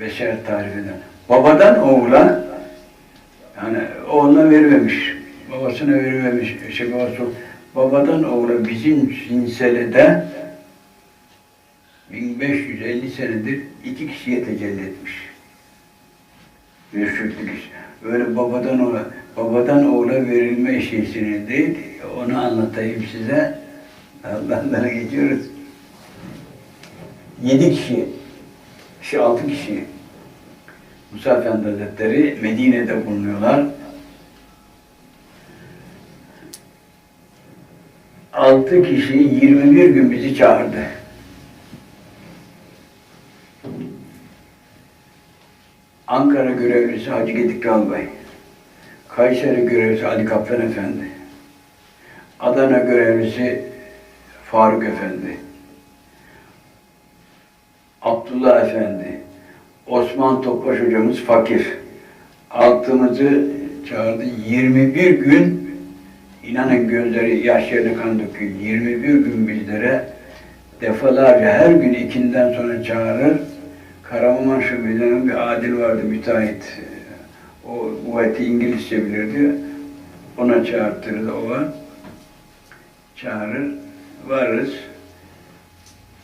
beşer tarifinden. Babadan oğula yani oğluna verivermiş. Babasına verivermiş. Şey babası babadan oğula bizim Sinselede 1550 senedir iki kişiye tecelli etmiş. Bir çiftlik iş. Böyle babadan oğula, babadan oğula verilme şeysini değil, onu anlatayım size. Allah'tan geçiyoruz. Yedi kişi, şu altı kişi Musa Efendi Hazretleri Medine'de bulunuyorlar. Altı kişi 21 gün bizi çağırdı. Ankara görevlisi Hacı Gedik Albay, Kayseri görevlisi Ali Kaplan Efendi, Adana görevlisi Faruk Efendi, Abdullah Efendi, Osman Topbaş hocamız fakir. Altımızı çağırdı. 21 gün inanın gözleri yaş yerine kan döküyor. 21 gün bizlere defalarca her gün ikinden sonra çağırır. Karaman Şube'den bir adil vardı müteahhit. O kuvveti İngilizce bilirdi. Ona çağırtırdı o var. Çağırır. Varız.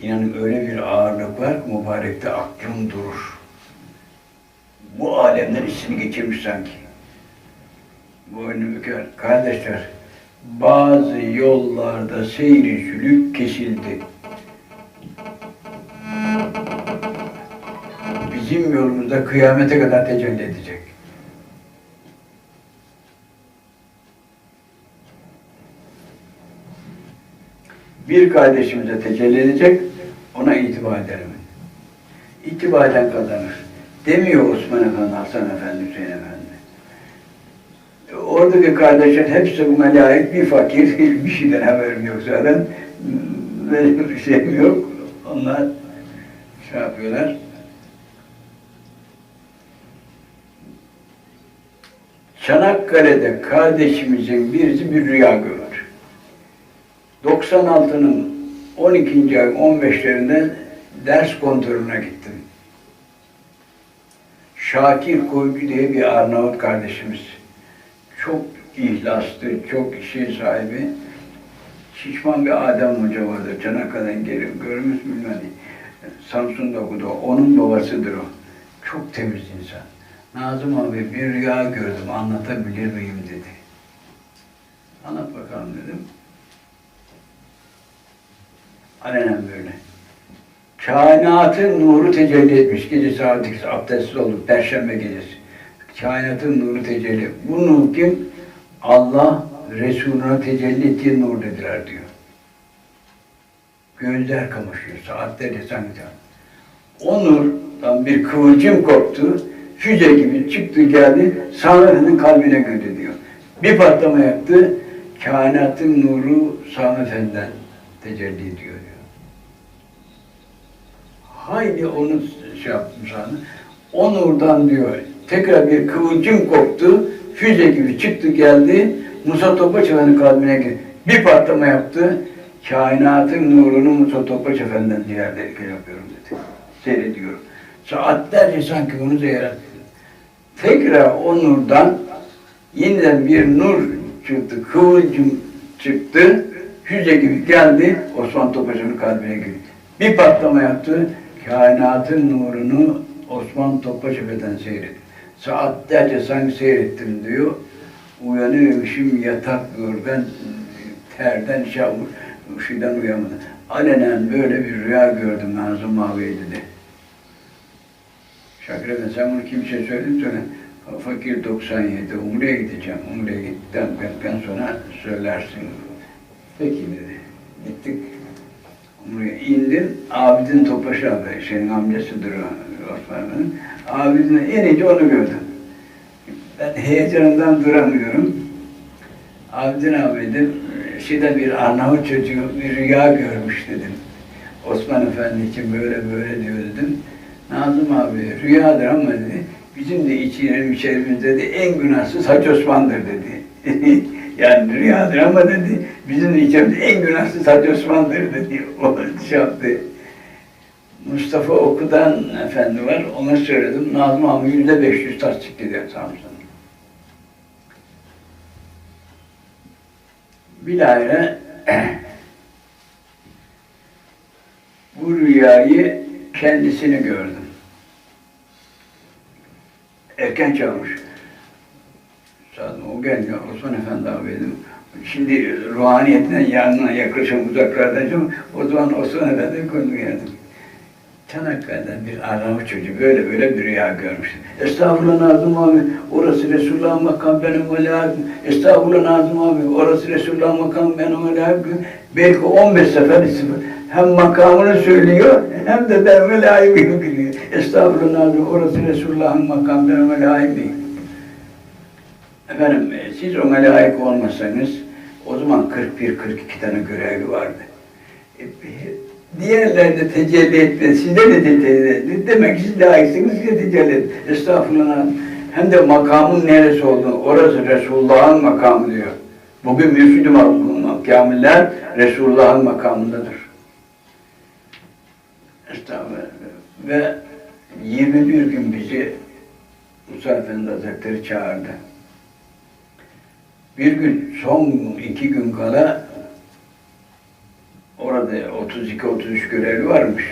İnanın öyle bir ağırlık var ki mübarekte aklım durur. Bu alemden içini geçirmiş sanki. Boynu büker. Kardeşler, bazı yollarda seyri sülük kesildi. Bizim yolumuzda kıyamete kadar tecelli edecek. Bir kardeşimize tecelli edecek, ona itibar ederim. İtibar eden kazanır. Demiyor Osman Efendi, Hasan Efendi, Hüseyin Efendi. Oradaki kardeşler hepsi bu melayet bir fakir, bir şeyden haberim yok zaten. Benim bir şeyim yok. Onlar şey yapıyorlar. Çanakkale'de kardeşimizin birisi bir rüya görür. 96'nın 12. ay 15'lerinde ders kontrolüne gittim. Şakir Koyucu diye bir Arnavut kardeşimiz. Çok ihlaslı, çok işi sahibi. Şişman bir Adem Hoca vardı. Çanakkale'den gelip görmüş bilmem. Samsun'da okudu. Onun babasıdır o. Çok temiz insan. Nazım abi bir rüya gördüm anlatabilir miyim dedi. Anlat bakalım dedim. Alenen böyle. Kainatın nuru tecelli etmiş. Gece saat 2 abdestsiz olduk. Perşembe gecesi. Kainatın nuru tecelli. Bu nur kim? Allah Resulüne tecelli ettiği nur dediler diyor. Gözler kamaşıyor. Saatlerce sanki. O nurdan bir kıvılcım koptu. Füze gibi çıktı geldi. Efendi'nin kalbine girdi diyor. Bir patlama yaptı. Kainatın nuru Sami tecelli ediyor diyor. Haydi onu şey yaptım sana. O nurdan diyor tekrar bir kıvılcım koptu. Füze gibi çıktı geldi. Musa Topbaş Efendi'nin kalbine girdi. Bir patlama yaptı. Kainatın nurunu Musa Topbaş Efendi'den diğer şey yapıyorum dedi. Seyrediyorum. Saatlerce sanki onu seyrettim. Tekrar o nurdan yeniden bir nur çıktı, kıvılcım çıktı. Füze gibi geldi. Osman Topbaş'ın kalbine girdi. Bir patlama yaptı. Kainatın nurunu Osman Topbaş Efendi'den seyrettim. Saatlerce sanki seyrettim diyor. Uyanıyormuşum yatak yorgan terden şavur, şeyden uyanmadım. Alenen böyle bir rüya gördüm Nazım Mavi'ye dedi. Şakir Efendi sen bunu kimseye söyledin söyle. Fakir 97, Umre'ye gideceğim. Umre'ye gittikten sonra söylersin. Peki dedi. Gittik. Umre'ye indim. Abidin Topaş abi, şeyin amcasıdır o, Osman'ın. Abidin'e inince onu gördüm. Ben heyecanından duramıyorum. Abidin abi dedim, şeyde bir Arnavut çocuğu bir rüya görmüş dedim. Osman Efendi için böyle böyle diyor dedim. Nazım abi rüyadır ama dedi, bizim de içerim içerimizde de en günahsız Hacı Osman'dır dedi. yani rüyadır ama dedi, bizim de içerimizde en günahsız Hacı Osman'dır dedi. O şey yaptı. Mustafa Okudan efendi var. Ona söyledim. Nazım abi yüzde beş yüz tasdik ediyor Samsun'da. Bilahare bu rüyayı kendisini gördüm. Erken çalmış. Zaten o gelmiyor. Osman Efendi abi dedim. Şimdi ruhaniyetinden yanına yaklaşım uzaklardayım. O zaman Osman Efendi konu geldim. Çanakkale'den bir Arnavut çocuğu böyle böyle bir rüya görmüş. Estağfurullah Nazım abi, orası Resulullah makam benim abim. Estağfurullah Nazım abi, orası Resulullah makam benim abim. Belki 15 sefer hem makamını söylüyor hem de ben ayıbını biliyor. Estağfurullah Nazım, orası Resulullah'ın makam benim ayıbım. Efendim e, siz ona layık olmasanız o zaman 41-42 tane görevli vardı. E, Diğerleri de tecelli etmedi. Size de tecelli etti. Demek siz layıksınız size tecelli etti. Estağfurullah. Hem de makamın neresi olduğunu, orası Resulullah'ın makamı diyor. Bugün mürşid-i Resulullah'ın makamındadır. Estağfurullah. Ve 21 gün bizi Musa Efendi Hazretleri çağırdı. Bir gün, son iki gün kala orada 32-33 görevli varmış.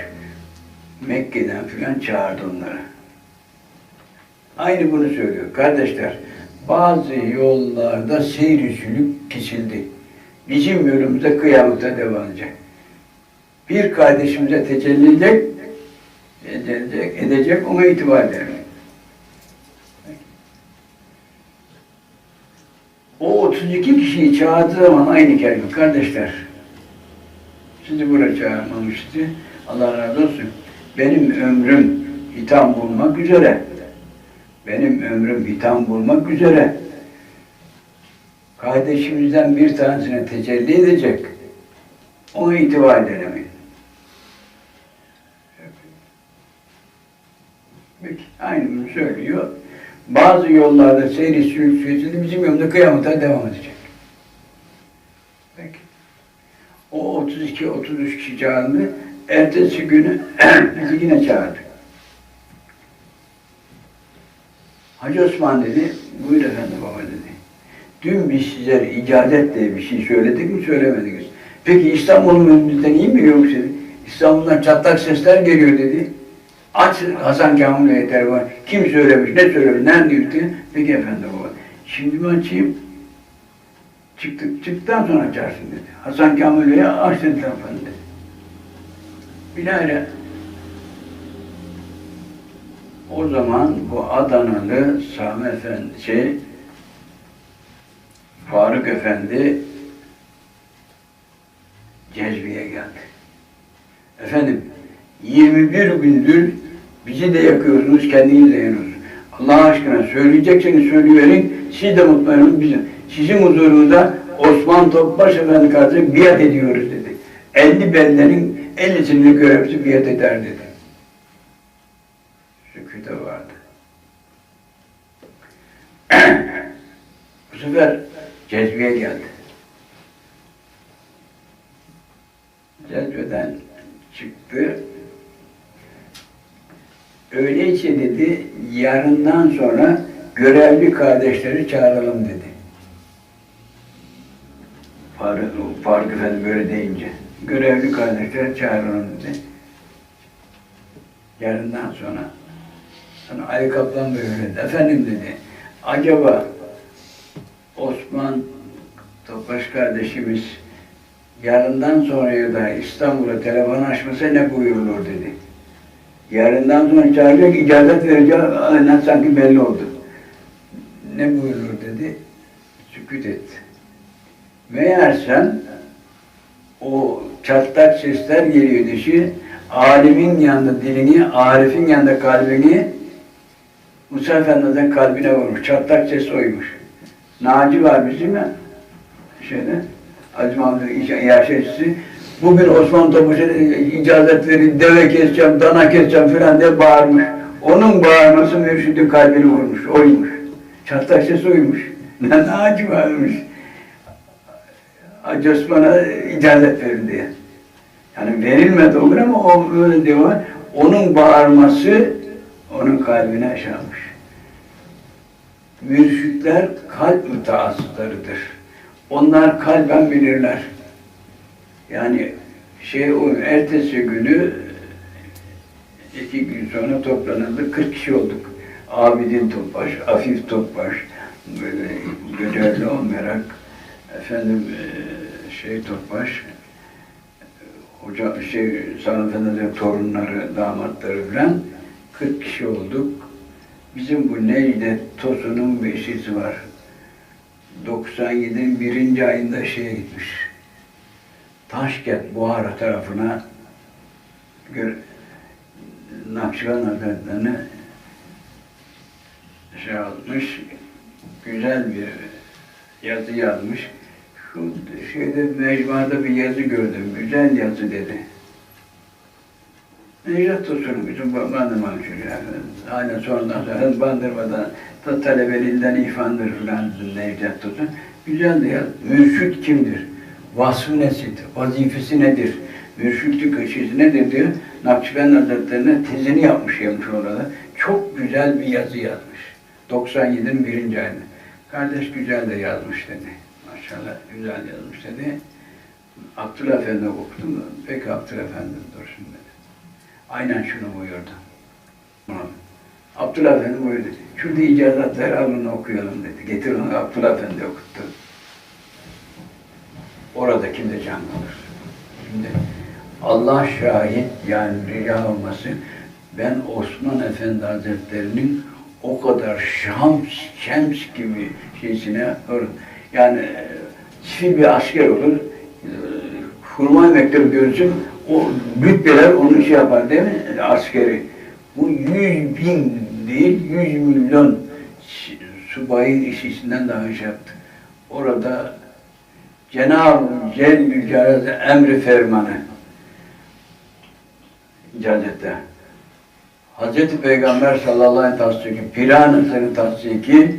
Mekke'den filan çağırdı onları. Aynı bunu söylüyor. Kardeşler, bazı yollarda seyir sülük kesildi. Bizim yolumuzda kıyamete devam edecek. Bir kardeşimize tecelli edecek, edecek, edecek ona itibar eder. O 32 kişiyi çağırdığı zaman aynı kelime. Kardeşler, sizi buraya çağırmamıştı. Allah razı olsun. Benim ömrüm hitam bulmak üzere. Benim ömrüm hitam bulmak üzere. Kardeşimizden bir tanesine tecelli edecek. Ona itibar edemeyin. Aynı bunu söylüyor. Bazı yollarda seyri sülük bizim yolda kıyamete devam edecek. Peki. O 32-33 kişi çağırdı. Ertesi günü bizi yine çağırdı. Hacı Osman dedi, buyur efendim baba dedi. Dün biz size icazet diye bir şey söyledik mi söylemediniz. Peki İstanbul'un bizden iyi mi yok dedi. İstanbul'dan çatlak sesler geliyor dedi. Aç Hasan Kamil telefon. Kim söylemiş, ne söylemiş, nerede yürüttü? Peki efendim baba. Şimdi mi açayım? Çıktık, çıktıktan sonra açarsın dedi. Hasan Kamil Bey'e aç dedi telefonu dedi. O zaman bu Adanalı Sami Efendi, şey, Faruk Efendi cezbiye geldi. Efendim, 21 gündür bizi de yakıyorsunuz, kendiniz de yanıyorsunuz. Allah aşkına söyleyecekseniz söyleyiverin, siz de mutlu olun, bizim. Sizin huzurunuzda Osman Topbaş Efendi kardeşi biat ediyoruz dedi. 50 beldenin 50'sini görevlisi biat eder dedi. Sükûte vardı. Bu sefer cezbeye geldi. Cezbeden çıktı. Öyleyse dedi, yarından sonra görevli kardeşleri çağıralım dedi. Faruk, Faruk Efendi böyle deyince. Görevli kardeşleri çağıralım dedi. Yarından sonra. Sonra Ali Kaplan böyle Efendim dedi, acaba Osman Topaş kardeşimiz yarından sonra da İstanbul'a telefon açmasa ne buyurulur dedi. Yarından sonra çağıracak, icazet verecek, aynen sanki belli oldu. Ne buyurur dedi, sükut et. Meğersem o çatlak sesler geliyor dışı, alimin yanında dilini, arifin yanında kalbini, Musa Efendi'nin kalbine vurmuş. Çatlak ses oymuş. Naci var bizim ya, şeyde, Aziz Mahmut yaşayıcısı. Bugün Osman Topuş'a icazet verin, deve keseceğim, dana keseceğim filan diye bağırmış. Onun bağırması mürşidin kalbini vurmuş, oymuş. Çatlak ses oymuş. Ne Naci varmış. Hacı Osman'a icazet verin diye. Yani verilmedi olur ama o öyle diyor. onun bağırması onun kalbine aşarmış. Mürşitler kalp mütehassıslarıdır. Onlar kalben bilirler. Yani şey o ertesi günü iki gün sonra toplanıldı. 40 kişi olduk. Abidin Topbaş, Afif Topbaş, böyle görevli olmayarak efendim eee, şey Topbaş, hoca şey Sami Efendi'nin torunları, damatları falan 40 kişi olduk. Bizim bu Necdet Tosun'un bir var. 97'nin birinci ayında şeye gitmiş. Taşkent, Buhara tarafına Nakşivan Hazretleri'ne şey almış, güzel bir yazı yazmış. Şu şeyde mecmuada bir yazı gördüm, güzel yazı dedi. Necdet Tosun'un bizim Bandırma çocuğu. Aynen sonradan sonra Bandırma'da da talebeliğinden ihfandır filan Necdet Tosun. Güzel de yaz. Mürşit kimdir? Vasfı nesidir? Vazifesi nedir? Mürşitlik işi nedir diyor. Nakşibend Hazretleri'ne tezini yapmış yapmış orada. Çok güzel bir yazı yazmış. 97'nin birinci ayında. Kardeş güzel de yazmış dedi. Maşallah güzel yazmış dedi. Abdülhamid Efendi okudum. Peki Abdülhamid Efendi dursun dedi. Aynen şunu buyurdu. Abdullah Efendi buyurdu. Şurada icazatları alın okuyalım dedi. Getir onu Abdullah Efendi okuttu. Orada kimde can kalır? Şimdi Allah şahit yani rica olması ben Osman Efendi Hazretleri'nin o kadar şams, şems gibi şeysine yani e, çift bir asker olur e, hurma mektubu görsün o rütbeler onu şey yapar değil mi askeri? Bu yüz bin değil yüz milyon subayın işisinden daha şey yaptı. Orada Cenab-ı Celle emri fermanı icazette. Hazreti Peygamber sallallahu aleyhi ve sellem Piran-ı tasdiki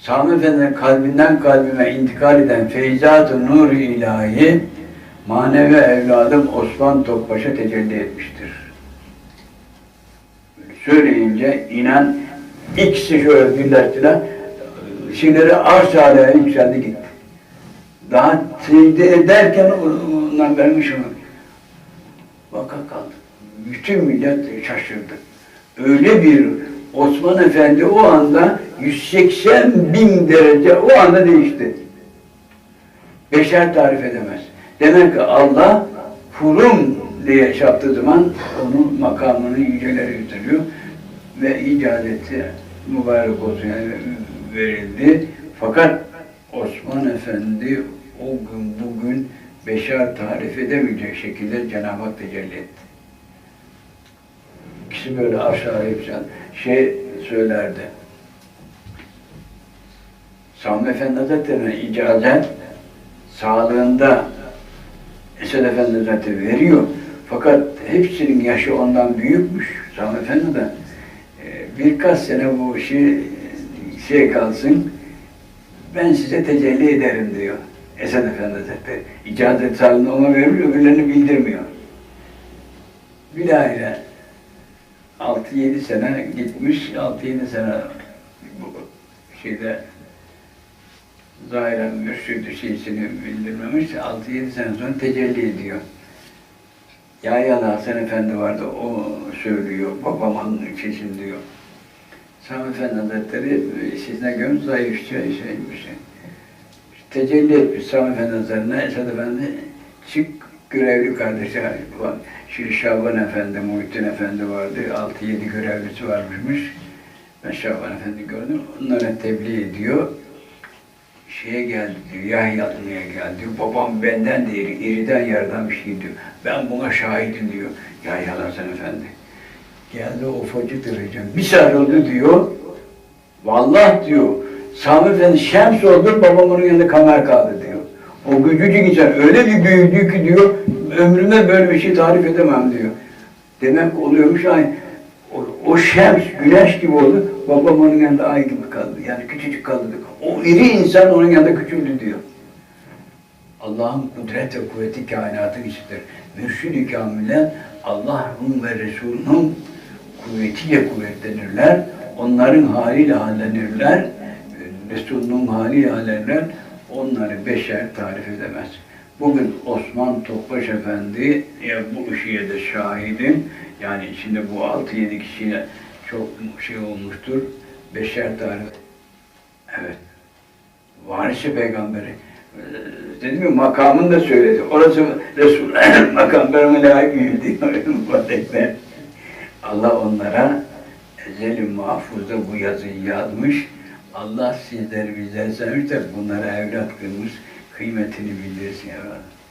Sami Efendi'nin kalbinden kalbime intikal eden feyzat-ı nur ilahi manevi evladım Osman Topbaş'a tecelli etmiştir. Söyleyince inan ikisi şöyle birleştiler. Şeyleri arş alaya yükseldi gitti. Daha secde ederken ondan vermiş onu. Vaka kaldı. Bütün millet şaşırdı. Öyle bir Osman Efendi o anda 180 bin derece o anda değişti. Beşer tarif edemez. Demek ki Allah kurum diye yaptığı zaman onun makamını yücelere yükseliyor ve icadeti mübarek olsun yani verildi. Fakat Osman Efendi o gün bugün beşer tarif edemeyecek şekilde Cenab-ı Hak tecelli etti. Kişi böyle aşağı yüksel şey söylerdi. Sami Efendi Hazretleri'ne icazet sağlığında Esed Efendi Hazretleri veriyor. Fakat hepsinin yaşı ondan büyükmüş. Sami Efendi de e, birkaç sene bu işi şey kalsın ben size tecelli ederim diyor. Esed Efendi Hazretleri. İcazet sağlığında ona veriyor, öbürlerini bildirmiyor. Bilahare 6-7 sene gitmiş, 6-7 sene bu şeyde zahiren mürşid şeysini bildirmemiş, 6-7 sene sonra tecelli ediyor. Yahyalı Hasan Efendi vardı, o söylüyor, babamın şeysin diyor. Sami Efendi Hazretleri sizine göre zayıfça şeymiş. Tecelli etmiş Sami Efendi Hazretleri'ne, Esad Efendi çık görevli kardeşi var. Şir Şaban Efendi, Muhittin Efendi vardı. 6-7 görevlisi varmış. Ben Şaban Efendi gördüm. Onlara tebliğ ediyor. Şeye geldi diyor, Yahya'lıya geldi diyor. Babam benden de iri, iriden yerden bir şey diyor. Ben buna şahidim diyor. Yahya Hasan Efendi. Geldi ufacık derece. Bir sarıldı diyor. Vallahi diyor. Sami Efendi şems oldu, babam onun yanında kamer kaldı diyor. O gücücük insan öyle bir büyüdü ki diyor, ömrümde böyle bir şey tarif edemem diyor. Demek oluyormuş aynı. O, o şems, güneş gibi oldu, babam onun yanında ay gibi kaldı. Yani küçücük kaldı diyor. O iri insan onun yanında küçüldü diyor. Allah'ın kudret ve kuvveti kainatın işidir. mürşid-i kamilen Allah'ın ve Resul'ün kuvvetiyle kuvvetlenirler. Onların haliyle hallenirler. Resul'ün haliyle hallenirler. Onları beşer tarif edemez. Bugün Osman Topbaş Efendi ya bu işe de şahidim. Yani içinde bu 6-7 kişiyle çok şey olmuştur. Beşer tarif. Evet. Varisi peygamberi. Ee, Dedim ya makamını da söyledi. Orası Resul makamlarımı layık bildi. Mübarekler. Allah onlara ezeli mahfuzda bu yazıyı yazmış. Allah sizleri bizleri sevmiş de bunlara evlat kılmış. Kıymetini bildirsin Rabbi.